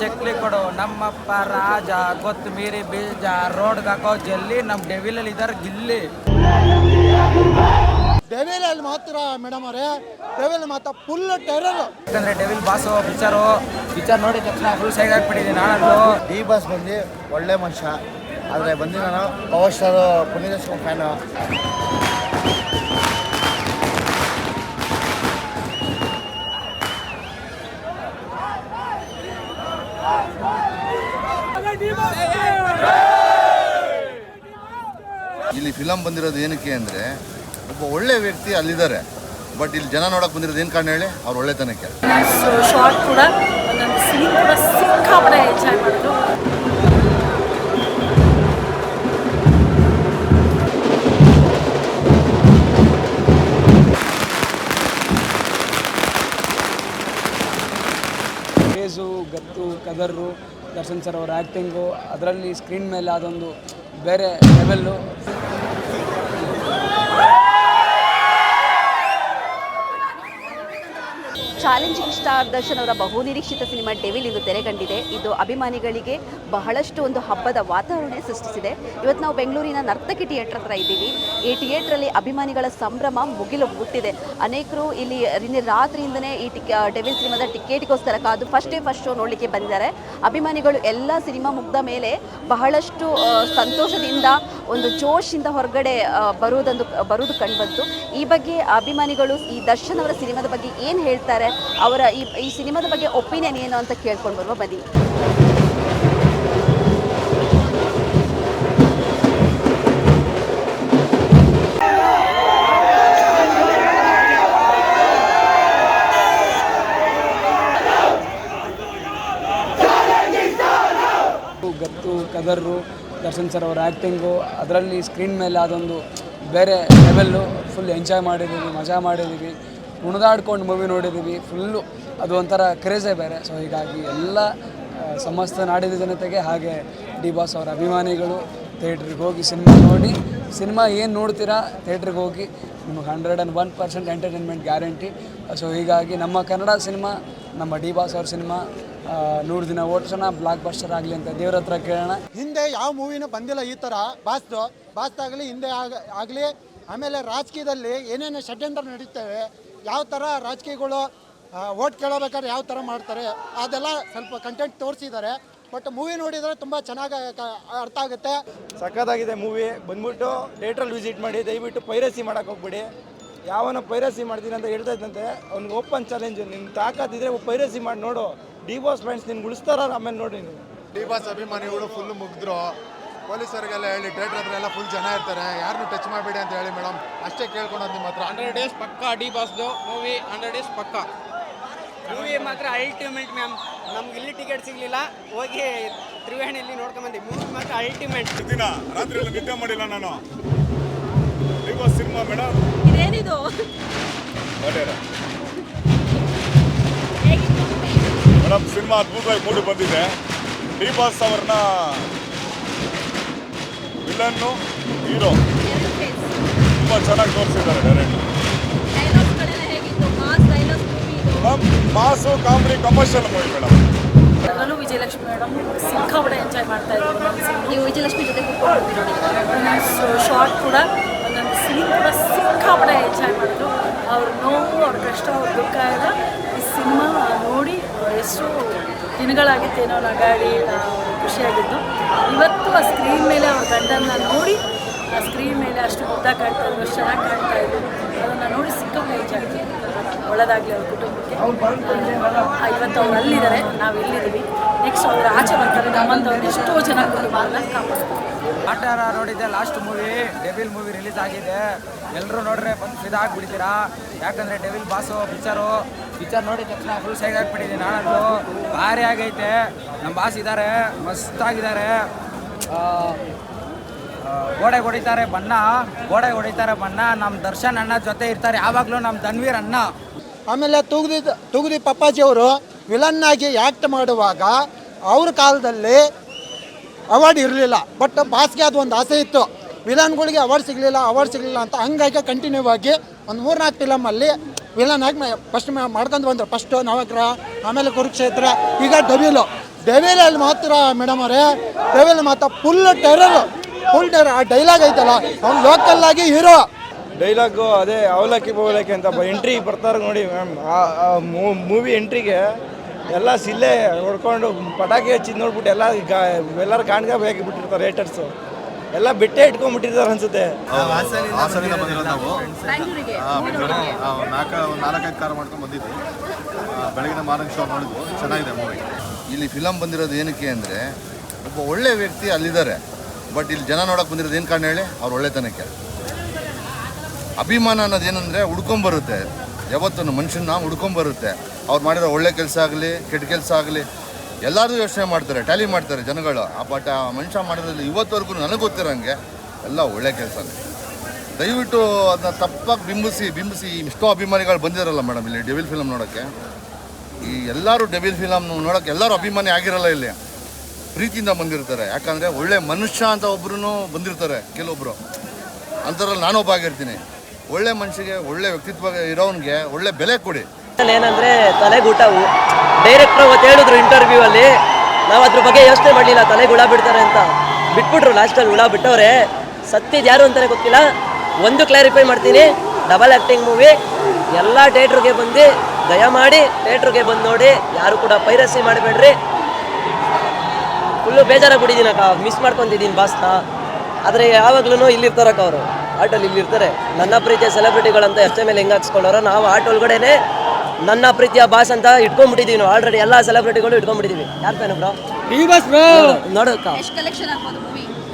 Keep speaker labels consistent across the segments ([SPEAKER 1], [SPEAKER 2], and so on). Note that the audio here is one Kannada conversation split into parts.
[SPEAKER 1] ಚಕ್ಲಿ ಕೊಡು. ನಮ್ಮಪ್ಪ ರಾಜ ಕೊತ್ತಂಬರಿ ಬೀಜ ರೋಡ್ಗೆ ಹಾಕೋ ಜಲ್ಲಿ ನಮ್ಮ ಡೆವಿಲಲ್ಲಿ ಇದಾರೆ ಗಿಲ್ಲಿ.
[SPEAKER 2] ಡೆವಿಲಲ್ಲಿ ಮಾತ್ರ ಮೇಡಮ್ ಅವರೇ. ಡೆವಿಲ್ ಮಾತ್ರ ಫುಲ್ ಟೆರರ್
[SPEAKER 1] ಯಾಕಂದ್ರೆ ಡೆವಿಲ್ ಬಾಸು ಪಿಕ್ಚರು ಪಿಕ್ಚರ್ ನೋಡಿದ ತಕ್ಷಣ ಫುಲ್ ಸೈಡ್ ಹಾಕ್ಬಿಟ್ಟಿದ್ದೀನಿ ನಾನು
[SPEAKER 3] ಡಿ ಬಾಸ್ ಬಂದು ಒಳ್ಳೆ ಮನುಷ್ಯ. ಆದರೆ ಬಂದು ನಾನು ಪವರ್ ಸ್ಟಾರ್ ಪುನೀತ್ ಫ್ಯಾನು
[SPEAKER 4] ಇಲ್ಲಿ ಫಿಲಮ್ ಬಂದಿರೋದು ಏನಕ್ಕೆ ಅಂದರೆ ಒಬ್ಬ ಒಳ್ಳೆ ವ್ಯಕ್ತಿ ಅಲ್ಲಿದ್ದಾರೆ ಬಟ್ ಇಲ್ಲಿ ಜನ ನೋಡಕ್ಕೆ ಬಂದಿರೋದು ಏನು ಕಾರಣ ಹೇಳಿ? ಅವ್ರ ಒಳ್ಳೆತನಕ್ಕೆ.
[SPEAKER 5] ಶಾರ್ಟ್ ಕೂಡ ಸೀನ್ ಕೂಡ ಸಿಕ್ಕಾಪಟ್ಟೆ ಎಂಜಾಯ್ ಮಾಡಿದ್ರು.
[SPEAKER 6] ಕ್ರೇಜು ಗತ್ತು ಕದರ್ರು ದರ್ಶನ್ ಸರ್ ಅವರ ಆ್ಯಕ್ಟಿಂಗು ಅದರಲ್ಲಿ ಸ್ಕ್ರೀನ್ ಮೇಲೆ ಅದೊಂದು ಬೇರೆ ಲೆವೆಲ್ಲು
[SPEAKER 7] ಸ್ಟಾರ್ ದರ್ಶನ್ ಅವರ ಬಹುನಿರೀಕ್ಷಿತ ಸಿನಿಮಾ ಡೆವಿಲ್ ಇಂದು ತೆರೆ ಕಂಡಿದೆ ಇದು ಅಭಿಮಾನಿಗಳಿಗೆ ಬಹಳಷ್ಟು ಒಂದು ಹಬ್ಬದ ವಾತಾವರಣ ಸೃಷ್ಟಿಸಿದೆ. ಇವತ್ತು ನಾವು ಬೆಂಗಳೂರಿನ ನರ್ತಕಿ ಥಿಯೇಟರ್ ಹತ್ರ ಇದ್ದೀವಿ. ಈ ಥಿಯೇಟ್ರಲ್ಲಿ ಅಭಿಮಾನಿಗಳ ಸಂಭ್ರಮ ಮುಗಿಲು ಮುಟ್ಟಿದೆ ಅನೇಕರು ಇಲ್ಲಿ ನಿನ್ನೆ ರಾತ್ರಿಯಿಂದನೇ ಈ ಟಿಕ್ ಡೆವಿಲ್ ಸಿನಿಮಾದ ಟಿಕೆಟ್ಗೋಸ್ಕರ ಕಾದು ಫಸ್ಟ್ ಡೇ ಫಸ್ಟ್ ಶೋ ನೋಡಲಿಕ್ಕೆ ಬಂದಿದ್ದಾರೆ. ಅಭಿಮಾನಿಗಳು ಎಲ್ಲ ಸಿನಿಮಾ ಮುಗ್ದ ಮೇಲೆ ಬಹಳಷ್ಟು ಸಂತೋಷದಿಂದ, ಒಂದು ಜೋಶಿಂದ ಹೊರಗಡೆ ಬರುವುದೊಂದು, ಬರುವುದು ಕಂಡುಬಂತು ಈ ಬಗ್ಗೆ ಅಭಿಮಾನಿಗಳು ಈ ದರ್ಶನ್ ಅವರ ಸಿನಿಮಾದ ಬಗ್ಗೆ ಏನು ಹೇಳ್ತಾರೆ? ಅವರ ಈ ಈ ಸಿನಿಮಾದ ಬಗ್ಗೆ ಒಪಿನಿಯನ್ ಏನು ಅಂತ ಕೇಳ್ಕೊಂಡು ಬರುವ ಬನ್ನಿ
[SPEAKER 6] ಗತ್ತು ಕದರು ದರ್ಶನ್ ಸರ್ ಅವರ ಆ್ಯಕ್ಟಿಂಗು ಅದರಲ್ಲಿ ಸ್ಕ್ರೀನ್ ಮೇಲೆ ಅದೊಂದು ಬೇರೆ ಲೆವೆಲ್ಲು ಫುಲ್ ಎಂಜಾಯ್ ಮಾಡಿದ್ದೀವಿ ಮಜಾ ಮಾಡಿದ್ದೀವಿ ಕುಣಿದಾಡ್ಕೊಂಡು ಮೂವಿ ನೋಡಿದ್ದೀವಿ ಫುಲ್ಲು ಅದು ಒಂಥರ ಕ್ರೇಜೇ ಬೇರೆ. ಸೊ ಹೀಗಾಗಿ ಎಲ್ಲ ಸಮಸ್ತ ನಾಡಿನ ಜನತೆಗೆ ಹಾಗೆ ಡಿ ಬಾಸ್ ಅವರ ಅಭಿಮಾನಿಗಳು ಥಿಯೇಟ್ರಿಗೆ ಹೋಗಿ ಸಿನಿಮಾ ನೋಡಿ ಸಿನಿಮಾ ಏನು ನೋಡ್ತೀರಾ ಥಿಯೇಟ್ರಿಗೆ ಹೋಗಿ ನಿಮಗೆ hundred and one percent entertainment guarantee so ಹೀಗಾಗಿ ನಮ್ಮ ಕನ್ನಡ ಸಿನಿಮಾ ನಮ್ಮ ಡಿ ಬಾಸ್ ಅವ್ರ ಸಿನಿಮಾ ನೂರು ದಿನ ಓಡಿಸೋಣ ಬ್ಲಾಕ್ ಬಸ್ಟರ್ ಆಗಲಿ ಅಂತ ದೇವ್ರ ಹತ್ರ ಕೇಳೋಣ.
[SPEAKER 2] ಹಿಂದೆ ಯಾವ ಮೂವಿನೂ ಬಂದಿಲ್ಲ ಈ ಥರ. ಬಾಸ್ತು ಬಾಸ್ದಾಗಲಿ ಹಿಂದೆ ಆಗ, ಆಗಲಿ, ಆಮೇಲೆ ರಾಜಕೀಯದಲ್ಲಿ ಏನೇನು ಷಡ್ಯಂತ್ರ ನಡೀತವೆ ಯಾವ ಥರ ರಾಜಕೀಯಗಳು ಓಟ್ ಕೇಳಬೇಕಾದ್ರೆ ಯಾವ ಥರ ಮಾಡ್ತಾರೆ ಅದೆಲ್ಲ ಸ್ವಲ್ಪ ಕಂಟೆಂಟ್ ತೋರಿಸಿದ್ದಾರೆ. ಬಟ್ ಮೂವಿ ನೋಡಿದರೆ ತುಂಬ ಚೆನ್ನಾಗಿ ಅರ್ಥ ಆಗುತ್ತೆ.
[SPEAKER 8] ಸಖತ್ತಾಗಿದೆ ಮೂವಿ ಬಂದ್ಬಿಟ್ಟು ಥಿಯೇಟ್ರಲ್ಲಿ ವಿಸಿಟ್ ಮಾಡಿ ದಯವಿಟ್ಟು ಪೈರಸಿ ಮಾಡೋಕೆ ಹೋಗ್ಬಿಡಿ. ಯಾವನ ಪೈರಸಿ ಮಾಡ್ತೀನಿ ಅಂತ ಹೇಳ್ತಾ ಇದ್ದಂತೆ ಅವ್ನಿಗೆ ಓಪನ್ ಚಾಲೆಂಜ್ ನಿನ್ನ ತಾಕತ್ತಿದ್ರೆ ಪೈರಸಿ ಮಾಡಿ ನೋಡು. ಡಿ ಬಾಸ್ ಫ್ರೆಂಡ್ಸ್ ನಿನ್ಗೆ ಉಳಿಸ್ತಾರ ಆಮೇಲೆ ನೋಡಿ ನೀವು
[SPEAKER 9] ಡಿ ಬಾಸ್ ಅಭಿಮಾನಿಗಳು ಫುಲ್ ಮುಗಿದ್ರು. ಪೊಲೀಸರಿಗೆಲ್ಲ ಹೇಳಿ ಥಿಯೇಟರ್ ಹತ್ರ ಎಲ್ಲ ಫುಲ್ ಜನ ಇರ್ತಾರೆ. ಯಾರನ್ನೂ ಟಚ್ ಮಾಡಬೇಡಿ ಅಂತ ಹೇಳಿ ಮೇಡಮ್ ಅಷ್ಟೇ ಕೇಳ್ಕೊಂಡು ನಿಮ್ಮ ಹತ್ರ
[SPEAKER 1] ಹಂಡ್ರೆಡ್ ಡೇಸ್ ಪಕ್ಕ ಡಿ ಬಾಸ್ದು ಮೂವಿ ಹಂಡ್ರೆಡ್ ಡೇಸ್ ಪಕ್ಕ. ಮೂವಿ ಮಾತ್ರ ಅಲ್ಟಿಮೇಟ್ ಮ್ಯಾಮ್ ನಮ್ಗೆ ಇಲ್ಲಿ ಟಿಕೆಟ್ ಸಿಗಲಿಲ್ಲ. ಹೋಗಿ ತ್ರಿವೇಣಿಯಲ್ಲಿ ನೋಡ್ಕೊಂಬಂದಿ ಮೂವಿ ಮಾತ್ರ ಅಲ್ಟಿಮೇಟ್
[SPEAKER 9] ದಿನ ರಾತ್ರಿ ಎಲ್ಲ ನಿದ್ದೆ ಮಾಡಿಲ್ಲ ನಾನು. ಡಿ ಬಾಸ್ ಸಿನಿಮಾ ಮೇಡಮ್
[SPEAKER 7] ಇದೇನಿದು?
[SPEAKER 9] ಮೇಡಮ್ ಸಿನಿಮಾ ಅದ್ಭುತವಾಗಿ ಮೂಡಿ ಬಂದಿದೆ. ಡಿ ಬಾಸ್ ಅವ್ರನ್ನ ವಿಲನ್ನು ಹೀರೋ. ತುಂಬ ಚೆನ್ನಾಗಿ ತೋರಿಸಿದ್ದಾರೆ direct. Ma'am mass comedy commercial movie madam
[SPEAKER 5] ಅದರಲ್ಲೂ ವಿಜಯಲಕ್ಷ್ಮಿ ಮೇಡಮ್ ಸಿಕ್ಕಾಪಟ್ಟೆ ಎಂಜಾಯ್ ಮಾಡ್ತಾ ಇದ್ದೀವಿ
[SPEAKER 7] ನೀವು ವಿಜಯಲಕ್ಷ್ಮಿ ಜೊತೆ ಕೂತ್ಕೊಂಡು
[SPEAKER 5] ಶಾರ್ಟ್ ಕೂಡ ಒಂದೊಂದು ಸೀನ್ ಕೂಡ ಸಿಕ್ಕಾಪಟ್ಟೆ ಎಂಜಾಯ್ ಮಾಡಿದ್ರು. ಅವ್ರ ನೋವು ಅವ್ರ ಕಷ್ಟ ಅವ್ರ ದುಃಖ ಎಲ್ಲ ಈ ಸಿನಿಮಾ ನೋಡಿ ಎಷ್ಟು ದಿನಗಳಾಗಿತ್ತೇನೋ ನಗಾಡಿ ಖುಷಿಯಾಗಿತ್ತು ಇವತ್ತು ಆ ಸ್ಕ್ರೀನ್ ಮೇಲೆ ಅವ್ರ ಗಂಡನ್ನ ನೋಡಿ, ಆ ಸ್ಕ್ರೀನ್ ಮೇಲೆ ಅಷ್ಟು ಮುದ್ದ ಕಾಣ್ತಾ ಇದ್ರು ಚೆನ್ನಾಗಿ ಕಾಣ್ತಾ ಇದ್ರು. ಅದನ್ನು ನೋಡಿ ಸಿಕ್ಕ ಎಂಜಾಯ್ ಒಳ್ಳೆದಾಗಲಿ ಅವ್ರ ಕುಟುಂಬಕ್ಕೆ. ಇವತ್ತು ಅವ್ರು ಅಲ್ಲಿದ್ದಾರೆ ನಾವು ಇಲ್ಲಿದ್ದೀವಿ ನೆಕ್ಸ್ಟ್ ಅವ್ರು ಆಚೆ ಬರ್ತಾರೆ. ನಮ್ಮಂತವ್ರು ಎಷ್ಟೋ ಕುಟುಂಬನ ಕಾಪಾಡ್ತಾರೆ
[SPEAKER 1] ಆಟಾರ ನೋಡಿದ್ದೆ last movie devil movie release ಆಗಿದೆ. ಎಲ್ಲರೂ ನೋಡ್ರೆ ಬಂದು ಫಿದ ಆಗ್ಬಿಡ್ತೀರಾ? ಯಾಕಂದ್ರೆ ಡೆವಿಲ್ ಬಾಸು ಪಿಕ್ಚರು ಪಿಕ್ಚರ್ ನೋಡಿದ ತಕ್ಷಣ ಫುಲ್ ಸೈಡ್ ಆಗಿಬಿಟ್ಟಿದ್ದೀನಿ ನಾನು ಭಾರಿ ಆಗೈತೆ. ನಮ್ಮ ಬಾಸ್ ಇದ್ದಾರೆ ಮಸ್ತಾಗಿದ್ದಾರೆ ಗೋಡೆ ಹೊಡಿತಾರೆ ಬಣ್ಣ, ಗೋಡೆ ಹೊಡಿತಾರೆ ಬಣ್ಣ ನಮ್ಮ ದರ್ಶನ್ ಅಣ್ಣ ಜೊತೆ ಇರ್ತಾರೆ, ಯಾವಾಗಲೂ ನಮ್ಮ ಧನ್ವೀರ್ ಅಣ್ಣ.
[SPEAKER 2] ಆಮೇಲೆ ತೂಗುದಿ ತೂಗುದಿ ಪಪ್ಪಾಜಿಯವರು ವಿಲನ್ ಆಗಿ ಆ್ಯಕ್ಟ್ ಮಾಡುವಾಗ ಅವ್ರ ಕಾಲದಲ್ಲಿ ಅವಾರ್ಡ್ ಇರಲಿಲ್ಲ. ಬಟ್ ಬಾಸ್ಗೆ ಅದು ಒಂದು ಆಸೆ ಇತ್ತು. ವಿಲನ್ಗಳಿಗೆ ಅವಾರ್ಡ್ ಸಿಗಲಿಲ್ಲ ಅವಾರ್ಡ್ ಸಿಗಲಿಲ್ಲ ಅಂತ ಹಂಗಾಗಿ ಕಂಟಿನ್ಯೂ ಆಗಿ ಒಂದು ಮೂರ್ನಾಲ್ಕು ಫಿಲಮಲ್ಲಿ ವಿಲನ್ ಆಗಿ ಫಸ್ಟ್ ಮಾಡ್ಕೊಂಡು ಬಂದರು. ಫಸ್ಟು ನವಗ್ರಹ, ಆಮೇಲೆ ಕುರುಕ್ಷೇತ್ರ, ಈಗ ಡಬಿಲು ಡವಿಲಲ್ಲಿ ಮಾತ್ರ ಮೇಡಮ್ ಅವರೇ, ಡೆವಿಲ್ ಮಾತ್ರ ಫುಲ್ ಟೆರರ್ ಫುಲ್ ಟೆರರ್ ಆ ಡೈಲಾಗ್ ಐತಲ್ಲ, ಅವ್ನು ಲೋಕಲ್ ಆಗಿ ಹೀರೋ
[SPEAKER 8] ಡೈಲಾಗು ಅದೇ ಅವಲಕ್ಕಿ ಬವಲಕ್ಕಿ ಅಂತ ಎಂಟ್ರಿ ಬರ್ತಾರೆ ನೋಡಿ ಮ್ಯಾಮ್ ಮೂವಿ ಎಂಟ್ರಿಗೆ ಎಲ್ಲ ಸಿಲ್ಲೆ ಹೊಡ್ಕೊಂಡು ಪಟಾಕಿ ಹಚ್ಚಿದ್ ನೋಡ್ಬಿಟ್ಟು ಎಲ್ಲ ಗಾ ಎಲ್ಲರೂ ಕಾಣ್ಗ ಬೇಕು ಬಿಟ್ಟಿರ್ತಾರೆ ರೇಟರ್ಸು ಎಲ್ಲ ಬೆಟ್ಟೆ ಇಟ್ಕೊಂಡ್ಬಿಟ್ಟಿರ್ತಾರೆ ಅನ್ಸುತ್ತೆ.
[SPEAKER 4] ಹಾಸನಿಂದ ಬಂದಿರೋದು ನಾವು. ಆ, ನಾಲ್ಕ ನಾಲ್ಕು ಒಂದು ನಾಲ್ಕೈದು ಕಾರ್ ಮಾಡ್ಕೊಂಡು ಬಂದಿದ್ವಿ. ಆ, ಬೆಳಗಿನ ಮಾರ್ನಿಂಗ್ ಶೋ ನೋಡಿದ್ವು ಚೆನ್ನಾಗಿದೆ ಮೂವಿ ಇಲ್ಲಿ ಫಿಲಮ್ ಬಂದಿರೋದು ಏನಕ್ಕೆ ಅಂದರೆ ಒಬ್ಬ ಒಳ್ಳೆ ವ್ಯಕ್ತಿ ಅಲ್ಲಿದ್ದಾರೆ. ಬಟ್ ಇಲ್ಲಿ ಜನ ನೋಡಕ್ಕೆ ಬಂದಿರೋದು ಏನು ಕಾರಣ ಹೇಳಿ? ಅವ್ರ ಒಳ್ಳೆತನಕ್ಕೆ. ಅಭಿಮಾನ ಅನ್ನೋದು ಏನಂದರೆ ಹುಡ್ಕೊಂಬರುತ್ತೆ ಯಾವತ್ತೂ ಮನುಷ್ಯನ ಹುಡ್ಕೊಂಬರುತ್ತೆ ಅವ್ರು ಮಾಡಿರೋ ಒಳ್ಳೆ ಕೆಲಸ ಆಗಲಿ, ಕೆಟ್ಟ ಕೆಲಸ ಆಗಲಿ ಎಲ್ಲರೂ ಯೋಚನೆ ಮಾಡ್ತಾರೆ ಟ್ಯಾಲಿ ಮಾಡ್ತಾರೆ ಜನಗಳು. ಆ ಬಟ್ ಆ ಮನುಷ್ಯ ಮಾಡಿರೋದ್ರಲ್ಲಿ ಇವತ್ತವರೆಗೂ ನನಗೆ ಗೊತ್ತಿರೋಂಗೆ ಎಲ್ಲ ಒಳ್ಳೆ ಕೆಲಸನೇ. ದಯವಿಟ್ಟು ಅದನ್ನ ತಪ್ಪಾಗಿ ಬಿಂಬಿಸಿ ಬಿಂಬಿಸಿ ಇಷ್ಟೋ ಅಭಿಮಾನಿಗಳು ಬಂದಿರಲ್ಲ ಮೇಡಮ್ ಇಲ್ಲಿ ಡೆವಿಲ್ ಫಿಲಮ್ ನೋಡೋಕ್ಕೆ. ಈ ಎಲ್ಲರೂ ಡೆವಿಲ್ ಫಿಲಮ್ ನೋಡೋಕ್ಕೆ ಎಲ್ಲರೂ ಅಭಿಮಾನಿ ಆಗಿರಲ್ಲ ಇಲ್ಲಿ. ಪ್ರೀತಿಯಿಂದ ಬಂದಿರ್ತಾರೆ. ಯಾಕಂದರೆ ಒಳ್ಳೆ ಮನುಷ್ಯ ಅಂತ ಒಬ್ರು ಬಂದಿರ್ತಾರೆ ಕೆಲವೊಬ್ಬರು ಅಂಥದ್ರಲ್ಲಿ ನಾನೊಬ್ಬ ಆಗಿರ್ತೀನಿ. ಒಳ್ಳೆ ಮನುಷ್ಯಗೆ, ಒಳ್ಳೆ ವ್ಯಕ್ತಿತ್ವ ಇರೋನಿಗೆ ಒಳ್ಳೆ ಬೆಲೆ ಕೊಡಿ.
[SPEAKER 10] ಏನಂದ್ರೆ ತಲೆಗೂಟವು. ಡೈರೆಕ್ಟರ್ ಅವತ್ತು ಹೇಳಿದ್ರು ಇಂಟರ್ವ್ಯೂ ಅಲ್ಲಿ, ನಾವು ಅದ್ರ ಬಗ್ಗೆ ಯೋಚನೆ ಮಾಡಲಿಲ್ಲ, ತಲೆಗೆ ಹುಳ ಬಿಡ್ತಾರೆ ಅಂತ. ಬಿಟ್ಬಿಟ್ರು ಲಾಸ್ಟಲ್ಲಿ ಹುಳ ಬಿಟ್ಟವ್ರೆ. ಸತ್ತಿದ್ ಯಾರು ಅಂತಾನೆ ಗೊತ್ತಿಲ್ಲ. ಒಂದು ಕ್ಲಾರಿಫೈ ಮಾಡ್ತೀನಿ ಡಬಲ್ ಆ್ಯಕ್ಟಿಂಗ್ ಮೂವಿ ಎಲ್ಲ ಥಿಯೇಟ್ರಿಗೆ ಬಂದು ದಯಮಾಡಿ ಥಿಯೇಟ್ರಿಗೆ ಬಂದು ನೋಡಿ, ಯಾರು ಕೂಡ ಪೈರಸಿ ಮಾಡಬೇಡ್ರಿ. ಫುಲ್ಲು ಬೇಜಾರಾಗ್ಬಿಟ್ಟಿದ್ದೀನಿ ಅಕ್ಕ ಮಿಸ್ ಮಾಡ್ಕೊತಿದ್ದೀನಿ ಬಾಸ್ನ ಆದರೆ ಯಾವಾಗ್ಲೂ ಇಲ್ಲಿರ್ತಾರಕ್ಕ ಅವರು. ಆಟೋಲ್ಲಿ ಇಲ್ಲಿರ್ತಾರೆ. ನನ್ನ ಪ್ರೀತಿಯ ಸೆಲೆಬ್ರಿಟಿಗಳಂತ ಎಷ್ಟೇ ಮೇಲೆ ಹೆಂಗೆ ಹಾಕ್ಸ್ಕೊಂಡವ್ರು, ನಾವು ಆಟೋ ಒಳಗಡೆನೆ ನನ್ನ ಪ್ರೀತಿಯ ಬಾಸ್ ಅಂತ ಇಟ್ಕೊಂಡ್ಬಿಟ್ಟಿದ್ದೀವಿ ನಾವು. ಆಲ್ರೆಡಿ ಎಲ್ಲ ಸೆಲೆಬ್ರಿಟಿಗಳು ಇಟ್ಕೊಂಡ್ಬಿಟ್ಟಿದ್ದೀವಿ ಯಾರು ಫ್ಯಾನ್ ಬ್ರೋ ನೋಡಕ್ಕ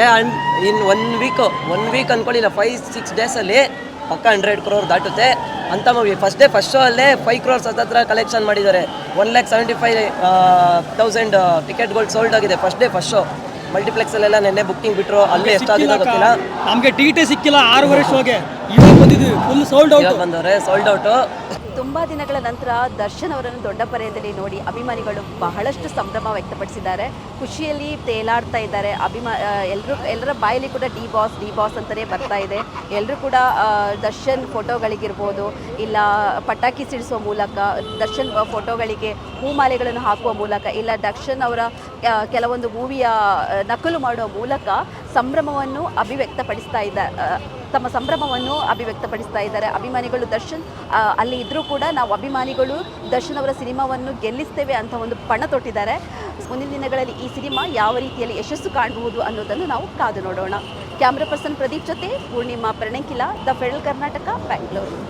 [SPEAKER 10] ಏ and in one week one week ಅನ್ಕೊಳ್ಳಿಲ್ಲ. Five six ಡೇಸಲ್ಲಿ ಪಕ್ಕ ಹಂಡ್ರೆಡ್ ಕ್ರೋರ್ ದಾಟುತ್ತೆ. ಅಂತ movie first day first show ಅಲ್ಲೇ ಫೈವ್ ಕ್ರೋರ್ಸ್ ಹತ್ತತ್ರ ಕಲೆಕ್ಷನ್ ಮಾಡಿದ್ದಾರೆ. One lakh seventy five thousand ಟಿಕೆಟ್ಗಳು sold ಆಗಿದೆ. ಫಸ್ಟ್ ಡೇ ಫಸ್ಟ್ ಶೋ ಮಲ್ಟಿಪ್ಲೆಕ್ಸಲ್ಲೆಲ್ಲ ನೆನ್ನೆ ಬುಕ್ಕಿಂಗ್ ಬಿಟ್ಟರು ಅಲ್ಲೇ ಎಷ್ಟಾಗಿದೆ ಗೊತ್ತಿಲ್ಲ.
[SPEAKER 6] ನಮಗೆ ಟಿಕೆಟೇ ಸಿಕ್ಕಿಲ್ಲ ಆರು ಶೋಗೆ ಇವಾಗ ಬಂದಿದ್ವಿ ಫುಲ್ ಸೋಲ್ಡ್
[SPEAKER 10] ಔಟ್ ಬಂದವ್ರೆ ಸೋಲ್ಡ್ ಔಟು
[SPEAKER 7] ತುಂಬ ದಿನಗಳ ನಂತರ ದರ್ಶನ್ ಅವರನ್ನು ದೊಡ್ಡ ಪರ್ಯದಲ್ಲಿ ನೋಡಿ ಅಭಿಮಾನಿಗಳು ಬಹಳಷ್ಟು ಸಂಭ್ರಮ ವ್ಯಕ್ತಪಡಿಸಿದ್ದಾರೆ. ಖುಷಿಯಲ್ಲಿ ತೇಲಾಡ್ತಾ ಇದ್ದಾರೆ. ಅಭಿಮಾ ಎಲ್ಲರೂ ಎಲ್ಲರ ಬಾಯಲ್ಲಿ ಕೂಡ ಡಿ ಬಾಸ್ ಡಿ ಬಾಸ್ ಅಂತಲೇ ಬರ್ತಾ ಇದೆ. ಎಲ್ಲರೂ ಕೂಡ ದರ್ಶನ್ ಫೋಟೋಗಳಿಗಿರ್ಬೋದು, ಇಲ್ಲ ಪಟಾಕಿ ಸಿಡಿಸುವ ಮೂಲಕ, ದರ್ಶನ್ ಫೋಟೋಗಳಿಗೆ ಹೂಮಾಲೆಗಳನ್ನು ಹಾಕುವ ಮೂಲಕ, ಇಲ್ಲ ದರ್ಶನ್ ಅವರ ಕೆಲವೊಂದು ಮೂವಿಯ ನಕಲು ಮಾಡುವ ಮೂಲಕ ಸಂಭ್ರಮವನ್ನು ಅಭಿವ್ಯಕ್ತಪಡಿಸ್ತಾ ಇದ್ದಾರೆ ತಮ್ಮ ಸಂಭ್ರಮವನ್ನು ಅಭಿವ್ಯಕ್ತಪಡಿಸ್ತಾ ಇದ್ದಾರೆ. ಅಭಿಮಾನಿಗಳು ದರ್ಶನ್ ಅಲ್ಲಿ ಇದ್ರೂ ಕೂಡ ನಾವು ಅಭಿಮಾನಿಗಳು ದರ್ಶನ್ ಅವರ ಸಿನಿಮಾವನ್ನು ಗೆಲ್ಲಿಸ್ತೇವೆ ಅಂತ ಒಂದು ಪಣ ತೊಟ್ಟಿದ್ದಾರೆ. ಮುಂದಿನ ದಿನಗಳಲ್ಲಿ ಈ ಸಿನಿಮಾ ಯಾವ ರೀತಿಯಲ್ಲಿ ಯಶಸ್ಸು ಕಾಣಬಹುದು ಅನ್ನೋದನ್ನು ನಾವು ಕಾದು ನೋಡೋಣ. ಕ್ಯಾಮ್ರಾ ಪರ್ಸನ್ ಪ್ರದೀಪ್ ಜೊತೆ ಪೂರ್ಣಿಮಾ ಪ್ರಣಂಕಿಲ, ದ ಫೆಡರಲ್ ಕರ್ನಾಟಕ ಬ್ಯಾಂಗ್ಳೂರು